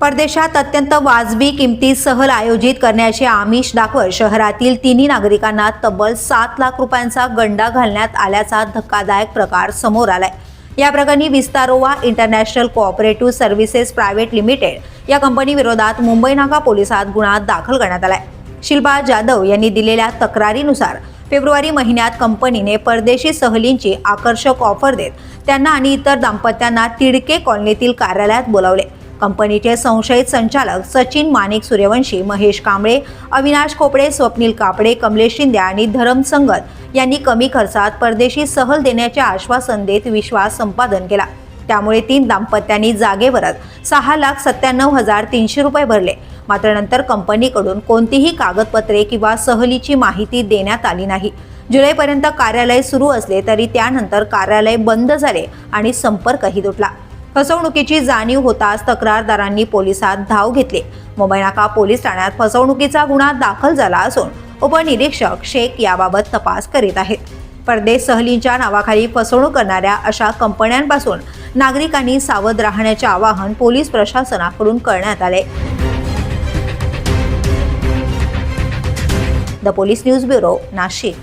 परदेशात अत्यंत वाजवी किमती सहल आयोजित करण्याचे आमिष दाखवत शहरातील तिन्ही नागरिकांना तब्बल सात लाख रुपयांचा गंडा घालण्यात आल्याचा धक्कादायक प्रकार समोर आलाय. या प्रकरणी विस्तारोवा international cooperative services private limited या कंपनी विरोधात मुंबई नाका पोलिसात गुन्हा दाखल करण्यात आलाय. शिल्पा जाधव यांनी दिलेल्या तक्रारीनुसार फेब्रुवारी महिन्यात कंपनीने परदेशी सहलींची आकर्षक ऑफर देत त्यांना आणि इतर दाम्पत्यांना तिडके कॉलनीतील कार्यालयात बोलावले. कंपनीचे संशयित संचालक सचिन माणिक सूर्यवंशी महेश कांबळे अविनाश खोपडे स्वप्नील कापडे कमलेश शिंदे आणि धरम संगत यांनी कमी खर्चात परदेशी सहल देण्याचे आश्वासन देत विश्वास संपादन केला. त्यामुळे तीन दाम्पत्यांनी जागेवरच सहा लाख सत्त्याण्णव हजार तीनशे रुपये भरले. मात्र नंतर कंपनीकडून कोणतीही कागदपत्रे किंवा सहलीची माहिती देण्यात आली नाही. जुलैपर्यंत कार्यालय सुरू असले तरी त्यानंतर कार्यालय बंद झाले आणि संपर्कही तुटला. फसवणुकीची जाणीव होताच तक्रारदारांनी पोलिसात धाव घेतली. मुंबई नाका पोलीस ठाण्यात फसवणुकीचा गुन्हा दाखल झाला असून उपनिरीक्षक शेख याबाबत तपास करीत आहेत. परदेश सहलींच्या नावाखाली फसवणूक करणाऱ्या अशा कंपन्यांपासून नागरिकांनी सावध राहण्याचे आवाहन पोलीस प्रशासनाकडून करण्यात आले. The police news bureau Nashik.